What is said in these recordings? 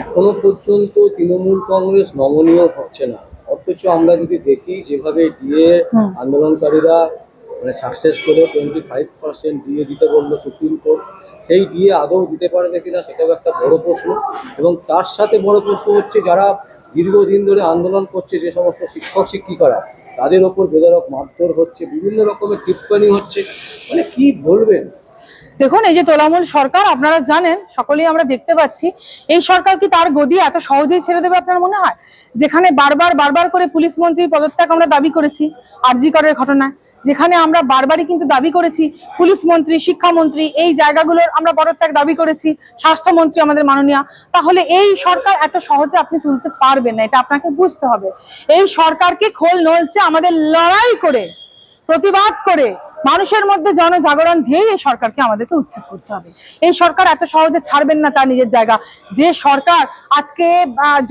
এখনও পর্যন্ত তৃণমূল কংগ্রেস নমনীয় হচ্ছে না। অথচ আমরা যদি দেখি যেভাবে ডিএ আন্দোলনকারীরা মানে সাকসেস করে টোয়েন্টি ফাইভ পার্সেন্ট ডিএ দিতে বলল সুপ্রিম কোর্ট সেই ডিএ আদৌ দিতে পারবে কিনা সেটাও একটা বড় প্রশ্ন। এবং তার সাথে বড় প্রশ্ন হচ্ছে যারা দীর্ঘদিন ধরে আন্দোলন করছে যে সমস্ত শিক্ষক শিক্ষিকারা তাদের ওপর বেদারক মারধর হচ্ছে বিভিন্ন রকমের টিপ্পণী হচ্ছে। মানে কি বলবেন? দেখুন, এই যে তোলামূল সরকার, আপনারা জানেন, সকলেই আমরা দেখতে পাচ্ছি, এই সরকার কি তার গদি এত সহজেই ছেড়ে দেবে আপনার মনে হয়? যেখানে বারবার বারবার করে পুলিশ মন্ত্রীর পদত্যাগ আমরা দাবি করেছি, আরজি করের ঘটনায়। যেখানে আমরা বারবারই কিন্তু দাবি করেছি, পুলিশ মন্ত্রী, শিক্ষামন্ত্রী, এই জায়গাগুলোর আমরা পদত্যাগ দাবি করেছি, স্বাস্থ্যমন্ত্রী আমাদের মাননীয়। তাহলে এই সরকার এত সহজে আপনি তুলতে পারবেন না, এটা আপনাকে বুঝতে হবে। এই সরকারকে খোল নলছে আমাদের লড়াই করে, প্রতিবাদ করে মানুষের মধ্যে জনজাগরণ দিয়ে এই সরকারকে আমাদেরকে উচ্ছেদ করতে হবে। এই সরকার এত সহজে ছাড়বেন না তার নিজের জায়গা। যে সরকার আজকে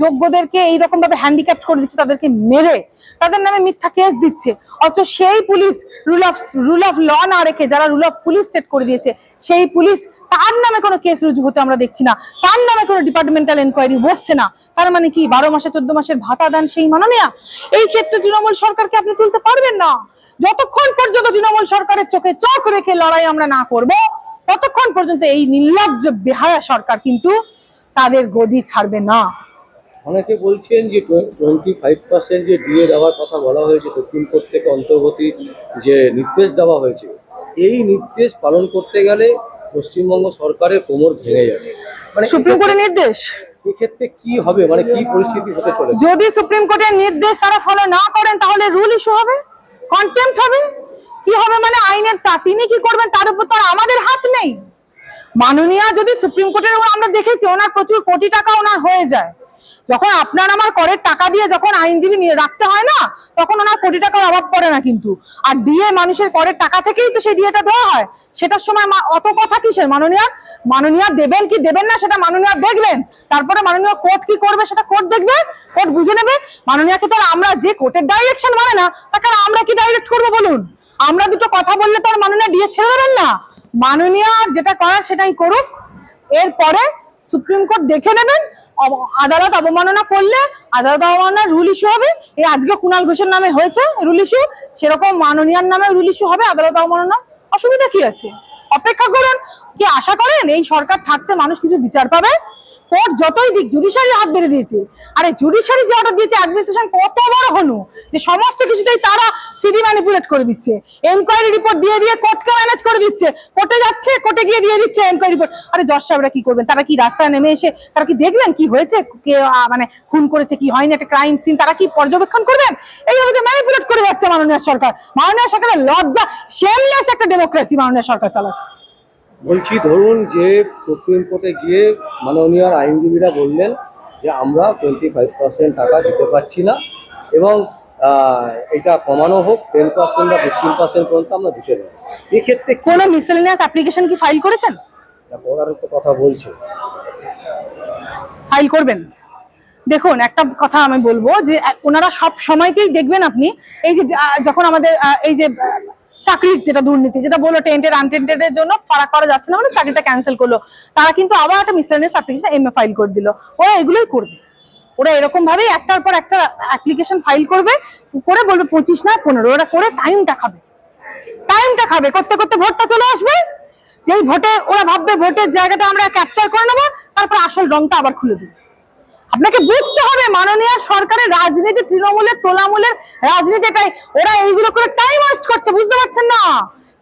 যোগ্যদেরকে এইরকম ভাবে হ্যান্ডিক্যাপ করে দিচ্ছে, তাদেরকে মেরে, তাদের নামে মিথ্যা কেস দিচ্ছে। অথচ সেই police rule of rule of law না রেখে যারা রুল অফ পুলিশ স্টেট করে দিয়েছে, সেই পুলিশ তার নামে কোনো কেস রুজু হতে আমরা দেখছি না। তার নামে কোনো ডিপার্টমেন্টাল এনকোয়ারি বসছে না। তার মানে কি বারো মাসে চোদ্দ মাসের ভাতা দেন সেই মাননীয়া? এই ক্ষেত্রে তৃণমূল সরকারকে আপনি তুলতে পারবেন না। যতক্ষণ পর্যন্ত তৃণমূল সরকারের চোখে চোখ রেখে লড়াই আমরা না করব ততক্ষণ পর্যন্ত এই নির্লজ্জ বেহায়া সরকার কিন্তু তাদের গদি ছাড়বে না। অনেকে বলছেন যে টোয়েন্টি ফাইভ পার্সেন্ট যে ডিএ দেওয়ার কথা বলা হয়েছে সুপ্রিম কোর্ট থেকে অন্তর্বর্তী যে নির্দেশ দেওয়া হয়েছে এই নির্দেশ পালন করতে গেলে পশ্চিমবঙ্গ সরকারের কোমর ভেঙে যাবে। মানে সুপ্রিম কোর্টের নির্দেশ? এক্ষেত্রে কি হবে? মানে কি পরিস্থিতি হতে চলেছে? যদি সুপ্রিম কোর্টের নির্দেশ তারা ফলো না করেন, তাহলে রুল ইস্যু হবে? কন্টেম্প হবে? কি হবে মানে আইনের তা? তিনি কি করবেন? তার উপর তো আমাদের হাত নেই। মাননীয় যদি সুপ্রিম কোর্টের আমরা দেখেছি, ওনার প্রচুর কোটি টাকা ওনার হয়ে যায়। যখন আপনার আমার করের টাকা দিয়ে যখন আইনজীবী রাখতে হয় না তখন ওনার কোটি টাকার অভাব পড়ে না কিন্তু। আর ডিএ মানুষের করের টাকা থেকেই তো সেই ডিএটা দেওয়া হয়। সেটার সময় অত কথা কিসের? মাননীয় মাননীয় দেবেন কি দেবেন না সেটা মাননীয় দেখবেন। তারপরে মাননীয় কোর্ট কি করবে সেটা কোর্ট দেখবে, কোর্ট বুঝে নেবে। মাননীয়কে তো আমরা যে কোর্টের ডাইরেকশন মানে না, তাকে আমরা কি ডাইরেক্ট করব বলুন? আমরা দুটো কথা বললে তো আর মাননীয় ডিএ ছেড়ে দেবেন না। মাননীয় যেটা করার সেটাই করুক। এরপরে সুপ্রিম কোর্ট দেখে নেবেন আদালত অবমাননা করলে আদালত অবমাননা রুল ইস্যু হবে। এই আজকে কুণাল ঘোষের নামে হয়েছে রুল ইস্যু সেরকম মাননীয়ার নামে রুল ইস্যু হবে, আদালত অবমাননা অসুবিধা কি আছে? অপেক্ষা করুন। কি আশা করেন এই সরকার থাকতে মানুষ কিছু বিচার পাবে? কোর্ট যতই দিক জুডিশিয়ারি হাত বেড়ে দিয়েছে। আরে জুডিশিয়ারি যে অর্ডার দিয়েছে অ্যাডমিনিস্ট্রেশন কত বড় হনু, যে সমস্ত কিছুতেই তারা সিডি ম্যানিপুলেট করে দিচ্ছে। এনকোয়ারি রিপোর্ট দিয়ে দিয়ে কোর্টকে ম্যানেজ করে দিচ্ছে। কোর্টে যাচ্ছে, কোর্টে গিয়ে দিয়ে দিচ্ছে এনকোয়ারি রিপোর্ট আরে জজ সাহেবরা কি করবেন? তারা কি রাস্তায় নেমে এসে, তারা কি দেখবেন কি হয়েছে? কে মানে খুন করেছে, কি হয়নি? একটা ক্রাইম সিন তারা কি পর্যবেক্ষণ করবেন? এইভাবে ম্যানিপুলেট করে যাচ্ছে মাননীয় সরকার। মাননীয় সরকারের লজ্জা শেমলেস একটা ডেমোক্রেসি মাননীয় সরকার চালাচ্ছে। বলছি ধরুন যে সুপ্রিম কোর্টে গিয়ে মাননীয় আইনজীবীরা বললেন যে আমরা টোয়েন্টি ফাইভ পার্সেন্ট টাকা দিতে পারছি না এবং এটা কমানো হোক টেন পার্সেন্ট বা ফিফটিন পার্সেন্ট পর্যন্ত আমরা দিতে পারি এক্ষেত্রে কোন মিসেলিনিয়াস অ্যাপ্লিকেশন কি ফাইল করেছেন? করার তো কথা বলছে। ফাইল করবেন। দেখুন একটা কথা আমি বলব যে ওনারা সব সময়তেই দেখবেন আপনি এই যে যখন আমাদের এই যে চাকরির যেটা দুর্নীতি, যেটা বলল টেন্টেড আনটেন্টেড এর জন্য ফারাক করা যাচ্ছে না বলে চাকরিটা ক্যান্সেল করল। তারা কিন্তু আবার একটা মিসলেনিয়াস অ্যাপ্লিকেশন এম ফাইল করে দিল। ওরা এগুলোই করবে। ওরা এরকম ভাবেই একটার পর একটা অ্যাপ্লিকেশন ফাইল করবে, করে বলবে পঁচিশ না পনেরো, ওরা করে টাইমটা খাবে। টাইমটা খাবে, করতে করতে ভোটটা চলে আসবে। যেই ভোটে, ওরা ভাববে ভোটের জায়গাটা আমরা ক্যাপচার করে নেব, তারপর আসল রংটা আবার খুলে দেবে। আপনাকে বুঝতে হবে মাননীয় সরকারের রাজনীতি, তৃণমূলের তোলামূলের রাজনীতি এটাই ওরা এইগুলো করে টাইম ওয়েস্ট করছে, বুঝতে পারছেন না?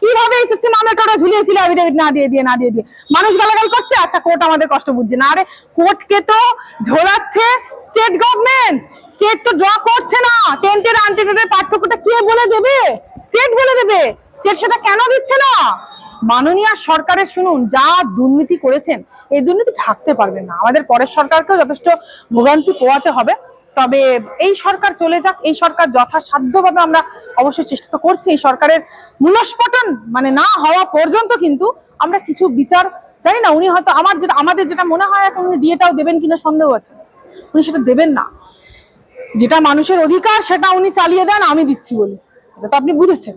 কীভাবে এসএসসি মামলাটা ওরা ঝুলিয়েছিল? এফিডেভিট না দিয়ে দিয়ে, না দিয়ে দিয়ে। মানুষ গালাগাল করছে? আচ্ছা কোর্ট আমাদের কষ্ট বুঝছে না। আরে কোর্টকে তো ঝোলাচ্ছে স্টেট গভর্নমেন্ট স্টেট তো ড্র করছে না। টেন্টের আনটেন্টের পার্থক্যটা কে বলে দেবে? স্টেট বলে দেবে। স্টেট সেটা কেন দিচ্ছে না? মাননীয় সরকারের শুনুন, যা দুর্নীতি করেছেন, এই দুর্নীতি ঢাকতে পারবেন না। আমাদের পরের সরকারকেও যথেষ্ট ভোগান্তি পোয়াতে হবে, তবে এই সরকার চলে যাক, এই সরকার যথাসাধ্যভাবে আমরা অবশ্যই চেষ্টা তো করছি, এই সরকারের মূলস্ফটন মানে না হওয়া পর্যন্ত কিন্তু আমরা কিছু বিচার, জানি না, উনি হয়তো আমার যেটা, আমাদের যেটা মনে হয় এখন উনি ডিএটাও দেবেন কিনা সন্দেহ আছে। উনি সেটা দেবেন না। যেটা মানুষের অধিকার, সেটা উনি চালিয়ে দেন, আমি দিচ্ছি বলে। এটা তো আপনি বুঝেছেন।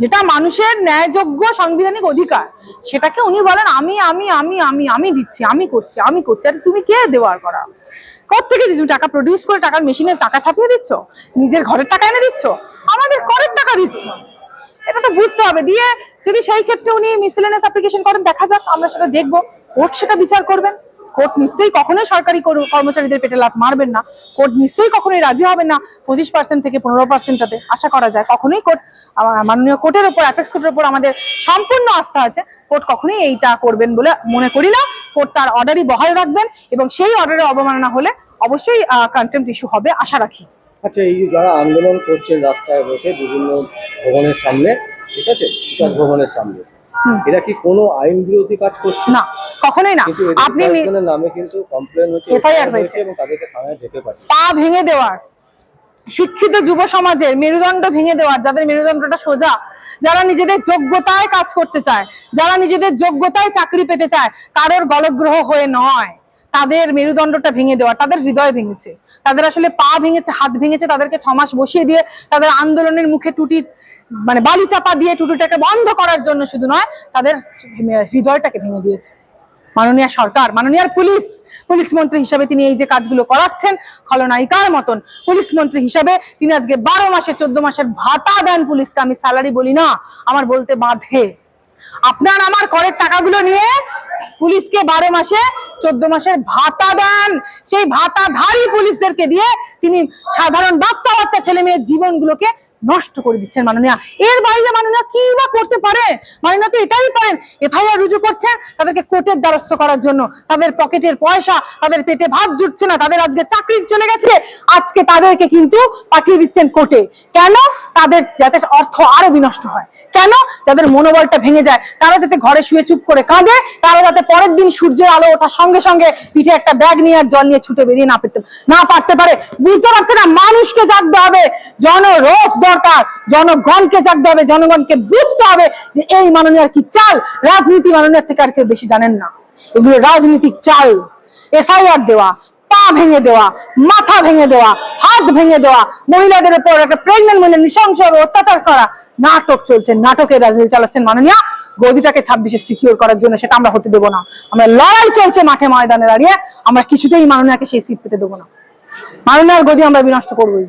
যেটা মানুষের ন্যায়যোগ্য সাংবিধানিক অধিকার, সেটাকে উনি বলেন, আমি আমি আমি আমি আমি দিচ্ছি, আমি করছি আমি করছি, আর তুমি কে দেওয়ার করা? কোথেকে দিচ্ছ? তুমি টাকা প্রডিউস করে টাকার মেশিনে টাকা ছাপিয়ে দিচ্ছ? নিজের ঘরের টাকা এনে দিচ্ছ? আমাদের করের টাকা দিচ্ছ? এটা তো বুঝতে হবে। দিয়ে যদি সেই ক্ষেত্রে উনি মিসেলেনাস অ্যাপ্লিকেশন করেন, দেখা যাক, আমরা সেটা দেখব। কোর্ট সেটা বিচার করবেন। কোর্ট নিশ্চয়ই কখনোই সরকারি কর- কর্মচারীদের পেটে লাত মারবেন না। কোর্ট নিশ্চয়ই কখনোই রাজি হবেন না পঁচিশ পার্সেন্ট থেকে পনেরো পার্সেন্টটাতে আশা করা যায়। কখনোই কোর্ট মাননীয় কোর্টের উপর অ্যাপেক্স কোর্টের উপর আমাদের সম্পূর্ণ আস্থা আছে। কোর্ট কখনোই এইটা করবেন বলে মনে করি না। কোর্ট তার অর্ডারই বহাল রাখবেন এবং সেই অর্ডারের অবমাননা হলে অবশ্যই কন্টেম্প ইস্যু হবে আশা রাখি। আচ্ছা এই যারা আন্দোলন করছেন রাস্তায় বসে বিভিন্ন ভবনের সামনে ঠিক আছে? ভবনের সামনে। এরা কি কোনো আইন বিরোধী কাজ করছে? না। কখনোই না। আপনি নামে কিন্তু কমপ্লেন হচ্ছে FIR FIR হয়েছে। এবং তাদেরকে থানায় যেতে পারে। পা ভেঙে দেওয়ার। শিক্ষিত যুব সমাজের মেরুদণ্ড ভেঙে দেওয়ার যাদের মেরুদণ্ডটা সোজা যারা নিজেদের যোগ্যতায় কাজ করতে চায় যারা নিজেদের যোগ্যতায় চাকরি পেতে চায় কারোর গলগ্রহ হয়ে নয়। তাদের মেরুদণ্ডটা ভেঙে দেওয়া তাদের হৃদয় ভেঙেছে। তাদের আসলে পা ভেঙেছে হাত ভেঙেছে তাদেরকে ছমাস বসিয়ে দিয়ে তাদের আন্দোলনের মুখে টুটি মানে বালি চাপা দিয়ে টুটিটাকে বন্ধ করার জন্য শুধু নয় তাদের হৃদয়টাকে ভেঙে দিয়েছে। মাননীয় সরকার, মাননীয় পুলিশ পুলিশ মন্ত্রী হিসাবে তিনি এই যে কাজগুলো করাচ্ছেন খলনায়িকার মতন। পুলিশ মন্ত্রী হিসাবে তিনি আজকে বারো মাসে, চোদ্দ মাসের ভাতা দেন পুলিশকে, আমি স্যালারি বলি না, আমার বলতে বাধে। আপনার আমার করের টাকাগুলো নিয়ে পুলিশকে বারো মাসে, চোদ্দ মাসের ভাতা দেন। সেই ভাতাধারী পুলিশদেরকে দিয়ে তিনি সাধারণ বাচ্চা বাচ্চা ছেলে মেয়ের জীবনগুলোকে নষ্ট করে দিচ্ছেন মাননীয়া। এর বাইরে মাননীয়া কি বা করতে পারে? মাননীয়া তো এটাই পারেন। এফআইআর রুজু করছেন তাদেরকে কোর্টের দ্বারস্থ করার জন্য। তাদের পকেটের পয়সা, তাদের পেটে ভাত জুটছে না, তাদের আজকে চাকরি চলে গেছে। আজকে তাদেরকে কিন্তু পাঠিয়ে দিচ্ছেন কোর্টে। কেন? তাদের যাতে অর্থ আরও বিনষ্ট হয়। কেন? যাদের মনোবলটা ভেঙে যায়। তারা যাতে ঘরে শুয়ে চুপ করে কাঁদে, তারা যাতে পরের দিন সূর্যের আলো ওঠার সঙ্গে সঙ্গে পিঠে একটা ব্যাগ নিয়ে আর জল নিয়ে ছুটে বেরিয়ে না পেতে না পারতে পারে। বুঝতে পারছে না? মানুষকে জাগতে হবে। জনরোষ দরকার। জনগণকে জাগতে হবে, জনগণকে বুঝতে হবে যে এই মাননীয়ার কি চাল, রাজনীতি মাননীয়ার থেকে আর কেউ বেশি জানেন না। এগুলো রাজনীতিক চাল। এফআইআর দেওয়া, পা ভেঙে দেওয়া, মাথা ভেঙে দেওয়া, হাত ভেঙে দেওয়া, মহিলাদের উপর একটা প্রেগনেন্ট মহিলা নৃশংসভাবে অত্যাচার করা, নাটক চলছে, নাটকের রাজনীতি চালাচ্ছেন মাননীয়া। গদিটাকে ছাব্বিশে সিকিউর করার জন্য সেটা আমরা হতে দেবো না। আমরা লড়াই চলছে মাঠে ময়দানে দাঁড়িয়ে, আমরা কিছুতেই মাননীয়াকে সেই সিট পেতে দেবো না। মাননীয়ার গদি আমরা বিনষ্ট করবোই।